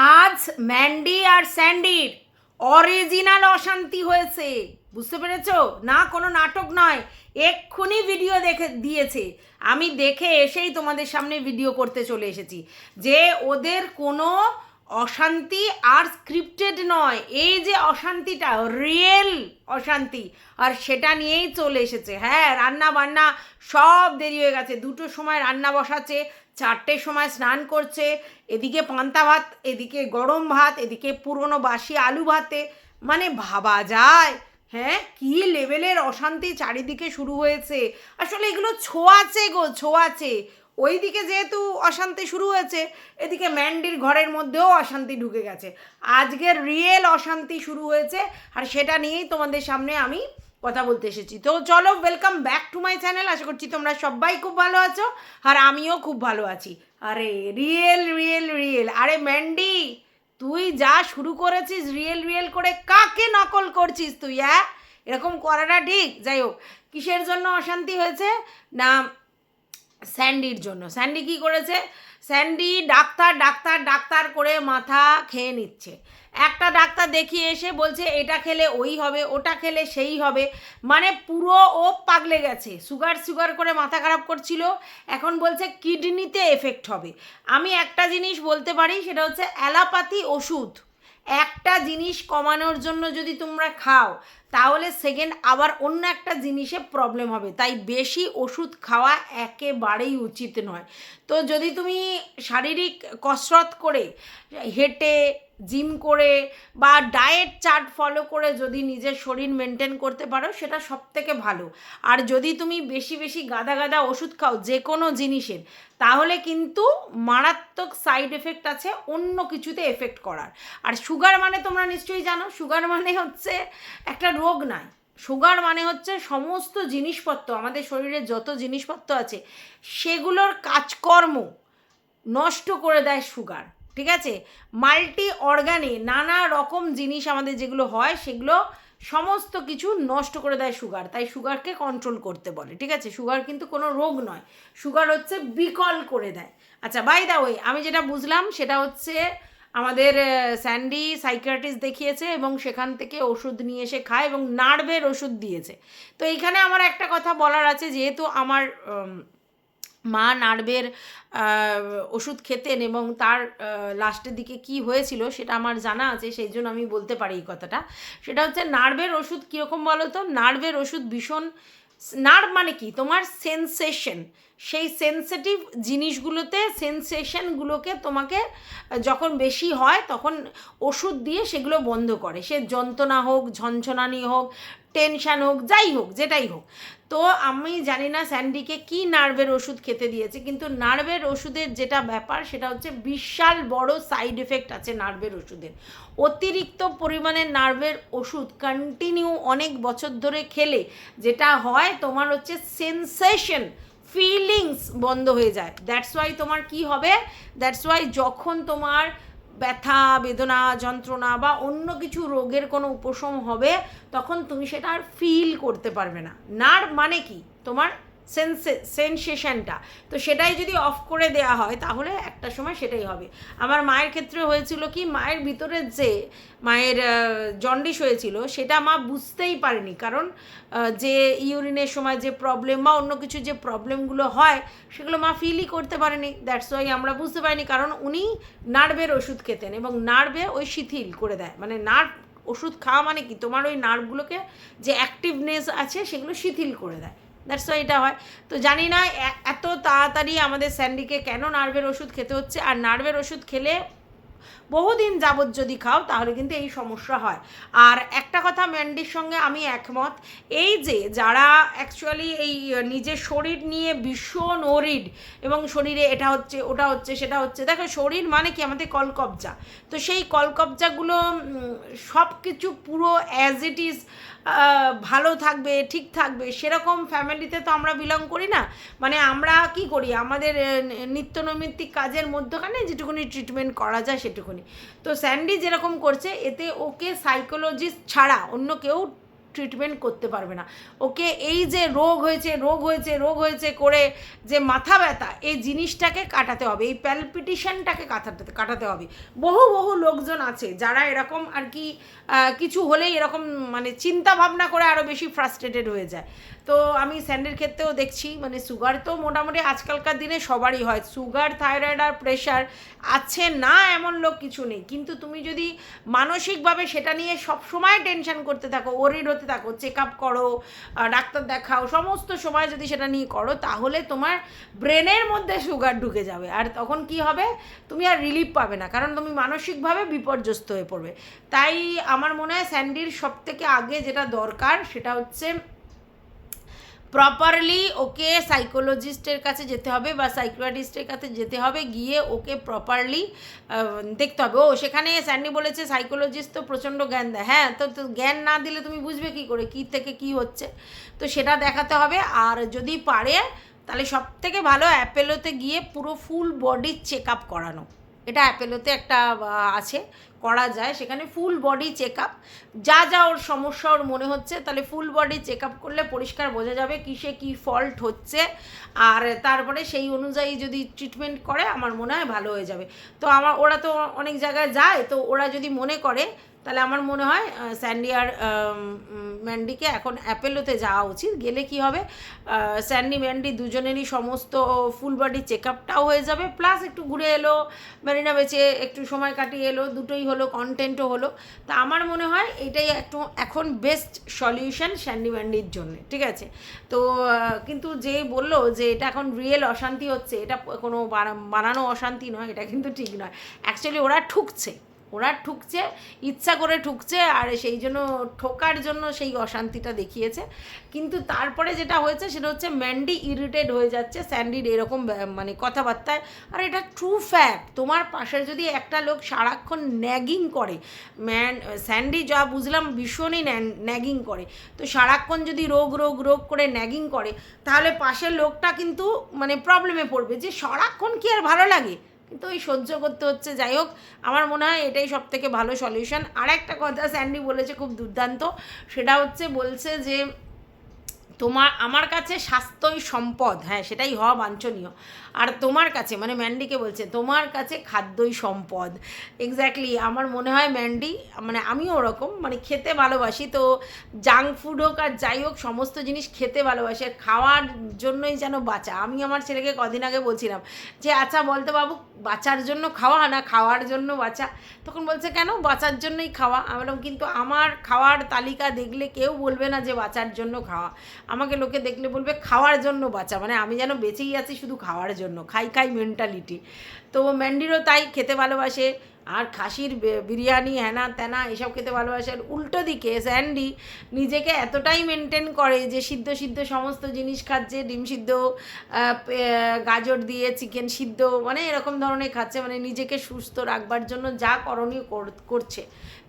আজ ম্যান্ডি আর স্যান্ডির অরিজিনাল অশান্তি হয়েছে। বুঝতে পেরেছ? না, কোনো নাটক নয়। এক্ষুনি ভিডিও দেখে, দিয়েছে। আমি দেখে এসেই তোমাদের সামনে ভিডিও করতে চলে এসেছি। যে ওদের কোনো অশান্তি আর স্ক্রিপ্টেড নয়। এই যে অশান্তিটা রিয়েল অশান্তি, আর সেটা নিয়েই চলে এসেছে। হ্যাঁ রান্না বান্না সব দেরি হয়ে গেছে। দুটোর সময় রান্না বসাচ্ছে চারটের সময় স্নান করছে, এদিকে পান্তা ভাত, এদিকে গরম ভাত, এদিকে পুরনো বাসি আলু ভাতে। মানে ভাবা যায় হ্যাঁ? কি লেভেলের অশান্তি চারিদিকে শুরু হয়েছে। আসলে এগুলো ছোঁয়াচে গো, ছোঁয়াচে। ওইদিকে যেহেতু অশান্তি শুরু হয়েছে, এদিকে ম্যান্ডির ঘরের মধ্যেও অশান্তি ঢুকে গেছে। আজকের রিয়েল অশান্তি শুরু হয়েছে, আর সেটা নিয়েই তোমাদের সামনে আমি কথা বলতে এসেছি। তো চলো welcome back to my channel আশা করছি তোমরা সবাই খুব ভালো আছো, আর আমিও খুব ভালো আছি। আরে রিয়েল রিয়েল রিয়েল আরে ম্যান্ডি তুই যা শুরু করেছিস রিয়েল রিয়েল করে কাকে নকল করছিস তুই হ্যাঁ এরকম করাটা ঠিক? যাই হোক, কিসের জন্য অশান্তি হয়েছে? না স্যান্ডির জন্য। স্যান্ডি কি করেছে? স্যান্ডি ডাক্তার ডাক্তার ডাক্তার করে মাথা খেয়ে নিচ্ছে। একটা ডাক্তার দেখিয়ে এসে বলছে, এটা খেলে ওই হবে, ওটা খেলে সেই হবে। মানে পুরো ও পাগলে গেছে। সুগার সুগার করে মাথা খারাপ করছিল। এখন বলছে, কিডনিতে এফেক্ট হবে। আমি একটা জিনিস বলতে পারি, সেটা হচ্ছে অ্যালাপাথি ওষুধ একটা জিনিস কমানোর জন্য যদি তোমরা খাও, তাহলে সেকেন্ড আবার অন্য একটা জিনিসে প্রবলেম হবে। তাই বেশি ওষুধ খাওয়া একেবারেই উচিত নয়। তো যদি তুমি শারীরিক কসরত করে হেঁটে জিম করে বা ডায়েট চার্ট ফলো করে যদি নিজের শরীর মেনটেন করতে পারো, সেটা সব থেকে ভালো। আর যদি তুমি বেশি বেশি গাদা গাদা ওষুধ খাও যে কোনো জিনিসের, তাহলে কিন্তু মারাত্মক সাইড এফেক্ট আছে অন্য কিছুতে এফেক্ট করার। আর সুগার মানে তোমরা নিশ্চয়ই জানো সুগার মানে হচ্ছে একটা রোগ নয়। সুগার মানে হচ্ছে সমস্ত জিনিসপত্র, আমাদের শরীরে যত জিনিসপত্র আছে, সেগুলোর কাজকর্ম নষ্ট করে দেয় সুগার ঠিক আছে? মাল্টি অর্গানে নানা রকম জিনিস আমাদের যেগুলো হয়, সেগুলো সমস্ত কিছু নষ্ট করে দেয় সুগার। তাই সুগারকে কন্ট্রোল করতে বলে, ঠিক আছে? সুগার কিন্তু কোনো রোগ নয়। সুগার হচ্ছে বিকল করে দেয়। আচ্ছা বাই দা ওই আমি যেটা বুঝলাম সেটা হচ্ছে আমাদের স্যান্ডি সাইকিয়াট্রিস্ট দেখিয়েছে এবং সেখান থেকে ওষুধ নিয়ে এসে খায় এবং নার্ভের ওষুধ দিয়েছে। তো এইখানে আমার একটা কথা বলার আছে, যেহেতু আমার মা নার্ভের ওষুধ খেতেন এবং তার লাস্টের দিকে কি হয়েছিল সেটা আমার জানা আছে, সেই জন্য আমি বলতে পারি এই কথাটা। সেটা হচ্ছে নার্ভের ওষুধ কীরকম বলো তো? নার্ভের ওষুধ ভীষণ, নার্ভ মানে কি? তোমার সেন্সেশন। সেই সেন্সিটিভ জিনিসগুলোতে, সেন্সেশনগুলোকে তোমাকে, যখন বেশি হয় তখন ওষুধ দিয়ে সেগুলো বন্ধ করে। সে যন্ত্রণা হোক, ঝনঝনানি হোক টেনশান হোক, যাই হোক, যেটাই হোক। তো আমি জানি না স্যান্ডিকে কি নার্ভের ওষুধ খেতে দিয়েছে, কিন্তু নার্ভের ওষুধের যেটা ব্যাপার, সেটা হচ্ছে বিশাল বড় সাইড এফেক্ট আছে নার্ভের ওষুধের। অতিরিক্ত পরিমাণে নার্ভের ওষুধ কন্টিনিউ অনেক বছর ধরে খেলে যেটা হয়, তোমার হচ্ছে সেন্সেশন ফিলিংস বন্ধ হয়ে যায়। দ্যাটস ওয়াই তোমার কি হবে? দ্যাটস ওয়াই যখন তোমার ব্যথা, বেদনা, যন্ত্রণা বা অন্য কিছু রোগের কোনো উপশম হবে, তখন তুমি সেটা আর ফিল করতে পারবে না। নার মানে কি? তোমার সেন্সেশনটা তো সেটাই যদি অফ করে দেওয়া হয়, তাহলে একটা সময় সেটাই হবে। আমার মায়ের ক্ষেত্রে হয়েছিল কি, মায়ের ভিতরে যে মায়ের জন্ডিস হয়েছিল, সেটা মা বুঝতেই পারেনি। কারণ যে ইউরিনের সময় যে প্রবলেম বা অন্য কিছু যে প্রবলেমগুলো হয়, সেগুলো মা ফিলই করতে পারেনি। দ্যাটস ওয়াই আমরা বুঝতে পারিনি। কারণ উনি নার্ভের ওষুধ খেতেন এবং নার্ভে ওই শিথিল করে দেয়। মানে নার্ভ ওষুধ খাওয়া মানে কি? তোমার ওই নার্ভগুলোকে যে অ্যাক্টিভনেস আছে, সেগুলো শিথিল করে দেয়। দ্যাটস ওয়াই এটা হয়। তো জানি না এত তাড়াতাড়ি আমাদের স্যান্ডিকে কেন নার্ভের ওষুধ খেতে হচ্ছে? আর নার্ভের ওষুধ খেলে বহুদিন যাবৎ যদি খাও, তাহলে কিন্তু এই সমস্যা হয়। আর একটা কথা, ম্যান্ডির সঙ্গে আমি একমত। এই যে যারা অ্যাকচুয়ালি এই নিজের শরীর নিয়ে ভীষণ ওরিড এবং শরীরে এটা হচ্ছে, ওটা হচ্ছে, সেটা হচ্ছে। দেখো, শরীর মানে কি? আমাদের কলকবজা। তো সেই কলকবজাগুলো সব কিছু পুরো অ্যাজ ইট ইজ ভালো থাকবে, ঠিক থাকবে, সেরকম ফ্যামিলিতে তো আমরা বিলং করি না। মানে আমরা কি করি? আমাদের নিত্য নৈমিত্তিক কাজের মধ্যখানে যেটুকুনি ট্রিটমেন্ট করা যায় সেটুকুনি। তো স্যান্ডি যেরকম করছে, এতে ওকে সাইকোলজিস্ট ছাড়া অন্য কেউ ট্রিটমেন্ট করতে পারবে না। ওকে, এই যে রোগ হয়েছে রোগ হয়েছে রোগ হয়েছে করে যে মাথা ব্যথা, এই জিনিসটাকে কাটাতে হবে, এই প্যালপিটিশানটাকে কাটাতে কাটাতে হবে। বহু বহু লোকজন আছে যারা এরকম আর কি কিছু হলেই এরকম মানে চিন্তা ভাবনা করে আরও বেশি ফ্রাস্ট্রেটেড হয়ে যায়। তো আমি স্যান্ডের ক্ষেত্রেও দেখছি মানে সুগার তো মোটামুটি আজকালকার দিনে সবারই হয়। সুগার থাইরয়েড আর প্রেশার আছে না এমন লোক কিছু নেই। কিন্তু তুমি যদি মানসিকভাবে সেটা নিয়ে সবসময় টেনশন করতে থাকো ওরিড হতে থাকো চেক আপ করো ডাক্তার দেখাও, সমস্ত সময় যদি সেটা নিয়ে করো, তাহলে তোমার ব্রেনের মধ্যে সুগার ঢুকে যাবে। আর তখন কি হবে? তুমি আর রিলিফ পাবে না, কারণ তুমি মানসিকভাবে বিপর্যস্ত হয়ে পড়বে। তাই আমার মনে হয় স্যান্ডির সব থেকে আগে যেটা দরকার, সেটা হচ্ছে প্রপারলি ওকে সাইকোলজিস্টের কাছে যেতে হবে বা সাইকোয়াটিস্টের কাছে যেতে হবে, গিয়ে ওকে প্রপারলি দেখতে হবে। ও সেখানে স্যান্ডি বলেছে সাইকোলজিস্ট তো প্রচণ্ড জ্ঞান দেয়। হ্যাঁ তো তো জ্ঞান না দিলে তুমি বুঝবে কি করে, কী থেকে কি হচ্ছে। তো সেটা দেখাতে হবে। আর যদি পারে, তাহলে সব থেকে ভালো অ্যাপেলোতে গিয়ে পুরো ফুল বডি চেক আপ করানো। এটা অ্যাপেলোতে একটা আছে। করা যায়, সেখানে ফুল বডি চেক আপ যা যা ওর সমস্যা, ওর মনে হচ্ছে, তাহলে ফুল বডি চেক আপ করলে পরিষ্কার বোঝা যাবে কিসে কি ফল্ট হচ্ছে। আর তারপরে সেই অনুযায়ী যদি ট্রিটমেন্ট করে, আমার মনে হয় ভালো হয়ে যাবে। তো আমার, ওরা তো অনেক জায়গায় যায়, তো ওরা যদি মনে করে তাহলে আমার মনে হয় স্যান্ডি আর ম্যান্ডিকে এখন অ্যাপেলোতে যাওয়া উচিত। গেলে কি হবে? স্যান্ডি ম্যান্ডি দুজনেরই সমস্ত ফুল বডি চেক আপটাও হয়ে যাবে প্লাস একটু ঘুরে এলো মেরিনা বেচে একটু সময় কাটিয়ে এলো, দুটোই হলো কন্টেন্টও হলো। তা আমার মনে হয় এটাই একটু এখন বেস্ট সলিউশন স্যান্ডি ম্যান্ডির জন্য, ঠিক আছে? তো কিন্তু যে বলল যে এটা এখন রিয়েল অশান্তি হচ্ছে, এটা কোনো বানানো অশান্তি নয়, এটা কিন্তু ঠিক নয়। অ্যাকচুয়ালি ওরা ঠুকছে। ওরা ঠুকছে, ইচ্ছা করে ঠুকছে আর সেই জন্য ঠোকার জন্য সেই অশান্তিটা দেখিয়েছে। কিন্তু তারপরে যেটা হয়েছে সেটা হচ্ছে ম্যান্ডি ইরিটেড হয়ে যাচ্ছে স্যান্ডির এরকম মানে কথাবার্তায়। আর এটা ট্রু ফ্যাক্ট তোমার পাশে যদি একটা লোক সারাক্ষণ ন্যাগিং করে, ম্যান, স্যান্ডি যা বুঝলাম ভীষণই ন্যাগিং করে। তো সারাক্ষণ যদি রোগ রোগ রোগ করে ন্যাগিং করে, তাহলে পাশের লোকটা কিন্তু মানে প্রবলেমে পড়বে যে সারাক্ষণ কি আর ভালো লাগে? কিন্তু ওই সহ্য করতে হচ্ছে। যাই হোক, আমার মনে হয় এটাই সব থেকে ভালো সলিউশন আর একটা কথা স্যান্ডি বলেছে, খুব দুর্দান্ত। সেটা হচ্ছে বলছে যে তোমার, আমার কাছে স্বাস্থ্যই সম্পদ হ্যাঁ সেটাই হওয়া বাঞ্ছনীয়। আর তোমার কাছে মানে ম্যান্ডিকে বলছে, তোমার কাছে খাদ্যই সম্পদ। এক্স্যাক্টলি আমার মনে হয় ম্যান্ডি মানে আমিও ওরকম মানে খেতে ভালোবাসি, তো জাঙ্ক ফুড হোক আর যাই হোক, সমস্ত জিনিস খেতে ভালোবাসি, আর খাওয়ার জন্যই যেন বাঁচা। আমি আমার ছেলেকে কদিন আগে বলছিলাম যে আচ্ছা বলতে বাবু, বাঁচার জন্য খাওয়া না, খাওয়ার জন্য বাঁচা। তখন বলছে, কেন? বাঁচার জন্যই খাওয়া। আমি বললাম, কিন্তু আমার খাওয়ার তালিকা দেখলে কেউ বলবে না যে বাঁচার জন্য খাওয়া। আমাকে লোকে দেখলে বলবে, খাওয়ার জন্য বাঁচা। মানে আমি যেন বেঁচেই আছি শুধু খাওয়ার জন্য, খাই খাই মেন্টালিটি তো ম্যান্ডিরও তাই খেতে ভালোবাসে আর খাসির বিরিয়ানি হ্যানা ত্যানা এসব খেতে ভালোবাসে আর উল্টো দিকে স্যান্ডি নিজেকে এতটাই মেনটেন করে যে সিদ্ধ সিদ্ধ সমস্ত জিনিস খাচ্ছে, ডিম সিদ্ধ গাজর দিয়ে চিকেন সিদ্ধ মানে এরকম ধরনের খাচ্ছে মানে নিজেকে সুস্থ রাখবার জন্য যা করণীয় করছে।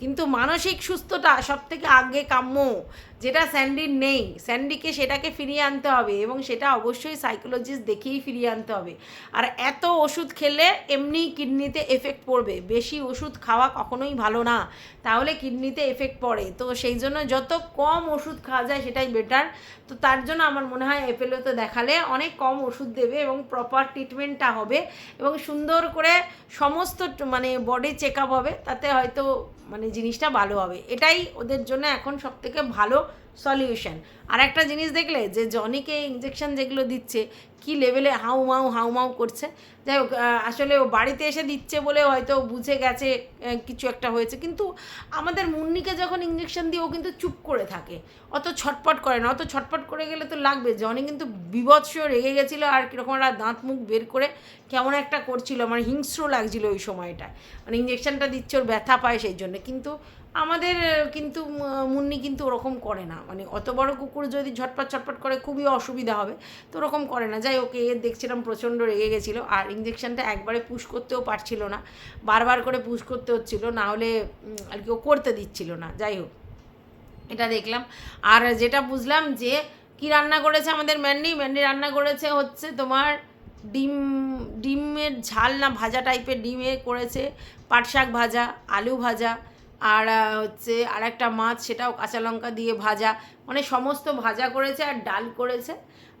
কিন্তু মানসিক সুস্থতা সব থেকে আগে কাম্য, যেটা স্যান্ডির নেই। স্যান্ডিকে সেটাকে ফিরিয়ে আনতে হবে এবং সেটা অবশ্যই সাইকোলজিস্ট দেখেই ফিরিয়ে আনতে হবে। আর এত ওষুধ খেলে এমনি কিডনিতে এফেক্ট পড়বে। বেশি ওষুধ খাওয়া কখনোই ভালো না। তাহলে কিডনিতে এফেক্ট পড়ে। তো সেই জন্য যত কম ওষুধ খাওয়া যায় সেটাই বেটার তো তার জন্য আমার মনে হয় এপেলোতে দেখালে অনেক কম ওষুধ দেবে এবং প্রপার ট্রিটমেন্টটা হবে এবং সুন্দর করে সমস্ত মানে বডি চেক আপ হবে, তাতে হয়তো মানে জিনিসটা ভালো হবে। এটাই ওদের জন্য এখন সব থেকে ভালো সলিউশন আর একটা জিনিস দেখলে যে জনিকে ইঞ্জেকশন যেগুলো দিচ্ছে কি লেভেলে হাউ মাউ হাউ মাউ করছে। যাই হোক আসলে ও বাড়িতে এসে দিচ্ছে বলে হয়তো বুঝে গেছে কিছু একটা হয়েছে। কিন্তু আমাদের মুন্নিকে যখন ইঞ্জেকশন দিয়ে ও কিন্তু চুপ করে থাকে, অত ছটপট করে না। অত ছটপট করে গেলে তো লাগবে জনি কিন্তু বিভৎস রেগে গেছিল আর কীরকম একটা দাঁত মুখ বের করে কেমন একটা করছিল। আমার হিংস্র লাগছিল ওই সময়টায়। মানে ইঞ্জেকশনটা দিচ্ছে, ওর ব্যথা পায় সেই জন্য। কিন্তু আমাদের, কিন্তু মুন্নি কিন্তু ওরকম করে না। মানে অত বড় কুকুর যদি ঝটপট ছটপট করে, খুবই অসুবিধা হবে। তো ওরকম করে না। যাই ওকে দেখছিলাম প্রচণ্ড রেগে গেছিল। আর ইঞ্জেকশনটা একবারে পুশ করতেও পারছিল না। বারবার করে পুশ করতে হচ্ছিল, না হলে আর কি ও করতে দিচ্ছিল না। যাই হোক, এটা দেখলাম। আর যেটা বুঝলাম যে, কি রান্না করেছে আমাদের ম্যান্ডি ম্যান্ডি রান্না করেছে হচ্ছে তোমার ডিম, ডিমের ঝাল না, ভাজা টাইপের ডিমে করেছে। পাট শাক ভাজা, আলু ভাজা, আর হচ্ছে আর একটা মাছ, সেটাও কাঁচা লঙ্কা দিয়ে ভাজা। মানে সমস্ত ভাজা করেছে আর ডাল করেছে।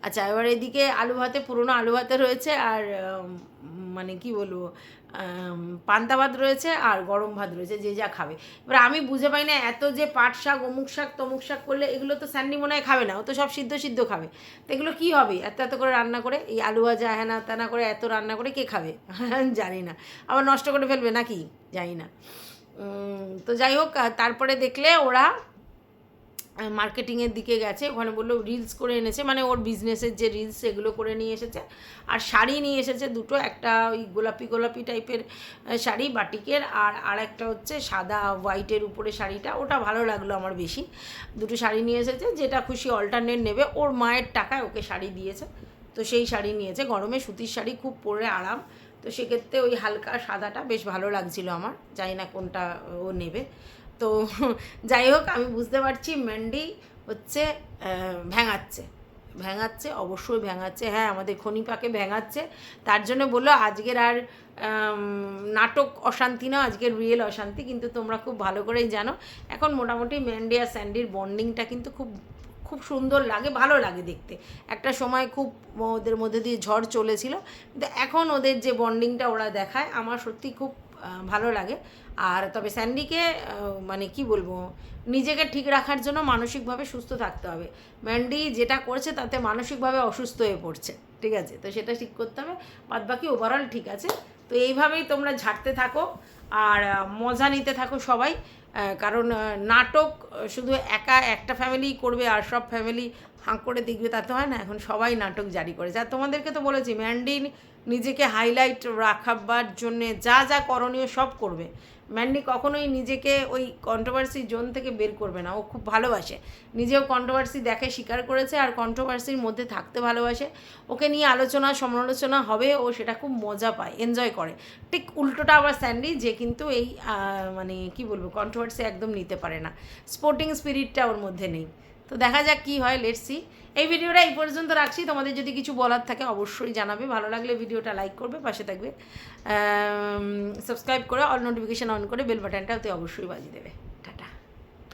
আচ্ছা এবার এদিকে আলু ভাতে, পুরনো আলু ভাতে রয়েছে আর মানে কি বলব পান্তা ভাত রয়েছে আর গরম ভাত রয়েছে, যে যা খাবে। এবার আমি বুঝে পাই না এত যে পাট শাক, অমুক শাক, তমুক শাক করলে এগুলো তো স্যান্ডি মনে হয় খাবে না, ও তো সব সিদ্ধ সিদ্ধ খাবে। তো এগুলো কী হবে? এত এত করে রান্না করে, এই আলু ভাজা হ্যানা ত্যানা করে এত রান্না করে কে খাবে? জানি না। আবার নষ্ট করে ফেলবে নাকি? জানি না। তো যাই হোক তারপরে দেখলে ওরা মার্কেটিংয়ের দিকে গেছে। ওখানে বলল রিলস করে এনেছে মানে ওর বিজনেসের যে রিলস সেগুলো করে নিয়ে এসেছে। আর শাড়ি নিয়ে এসেছে দুটো, একটা ওই গোলাপি গোলাপি টাইপের শাড়ি, বাটিকের, আর আর একটা হচ্ছে সাদা হোয়াইটের উপরে শাড়িটা। ওটা ভালো লাগল আমার বেশি। দুটো শাড়ি নিয়ে এসেছে, যেটা খুশি অল্টারনেট নেবে। ওর মায়ের টাকায় ওকে শাড়ি দিয়েছে। তো সেই শাড়ি নিয়েছে। গরমে সুতির শাড়ি খুব পরে আরাম। তো সেক্ষেত্রে ওই হালকা সাদাটা বেশ ভালো লাগছিল আমার। জানি না কোনটা ও নেবে। তো যাই হোক আমি বুঝতে পারছি ম্যান্ডি হচ্ছে আহ, ভ্যাঙাচ্ছে ভ্যাঙাচ্ছে অবশ্যই ভ্যাঙাচ্ছে হ্যাঁ আমাদের খনিপাকে ভ্যাঙাচ্ছে তার জন্য বলল আজকের আর নাটক অশান্তি না আজকের রিয়েল অশান্তি। কিন্তু তোমরা খুব ভালো করেই জানো এখন মোটামুটি ম্যান্ডি আর স্যান্ডির বন্ডিংটা কিন্তু খুব খুব সুন্দর লাগে ভালো লাগে দেখতে। একটা সময় খুব ওদের মধ্যে দিয়ে ঝড় চলেছিল। কিন্তু এখন ওদের যে বন্ডিংটা ওরা দেখায় আমার সত্যি খুব ভালো লাগে। আর তবে স্যান্ডিকে মানে কি বলব, নিজেকে ঠিক রাখার জন্য মানসিকভাবে সুস্থ থাকতে হবে। ম্যান্ডি যেটা করছে তাতে মানসিকভাবে অসুস্থ হয়ে পড়ছে, ঠিক আছে? তো সেটা ঠিক করতে হবে। বাদ বাকি ওভারঅল ঠিক আছে। তো এইভাবেই তোমরা ঝাড়তে থাকো। আর মজা নিতে থাকো সবাই। কারণ নাটক শুধু একা একটা ফ্যামিলি করবে আর সব ফ্যামিলি হাঁ করে দেখবে তা তো হয় না, এখন সবাই নাটক জারি করেছে। আর তোমাদেরকে তো বলেছি, ম্যান্ডিন নিজেকে হাইলাইট রাখাবার জন্যে যা যা করণীয় সব করবে। ম্যান্ডি কখনোই নিজেকে ওই কন্ট্রোভার্সি জোন থেকে বের করবে না। ও খুব ভালোবাসে। নিজেও কন্ট্রোভার্সি দেখে স্বীকার করেছে আর কন্ট্রোভার্সির মধ্যে থাকতে ভালোবাসে। ওকে নিয়ে আলোচনা, সমালোচনা হবে, ও সেটা খুব মজা পায় এনজয় করে। ঠিক উল্টোটা আবার স্যান্ডি যে কিন্তু এই মানে কি বলব কন্ট্রোভার্সি একদম নিতে পারে না। স্পোর্টিং স্পিরিটটা ওর মধ্যে নেই। তো দেখা যাক কি হয় লেটসি এই ভিডিওটা এই পর্যন্ত রাখছি। তোমাদের যদি কিছু বলার থাকে অবশ্যই জানাবে। ভালো লাগলে ভিডিওটা লাইক করবে, পাশে থাকবে। সাবস্ক্রাইব করে অল নোটিফিকেশান অন করে বেল বাটনটা অতি অবশ্যই বাজিয়ে দেবে।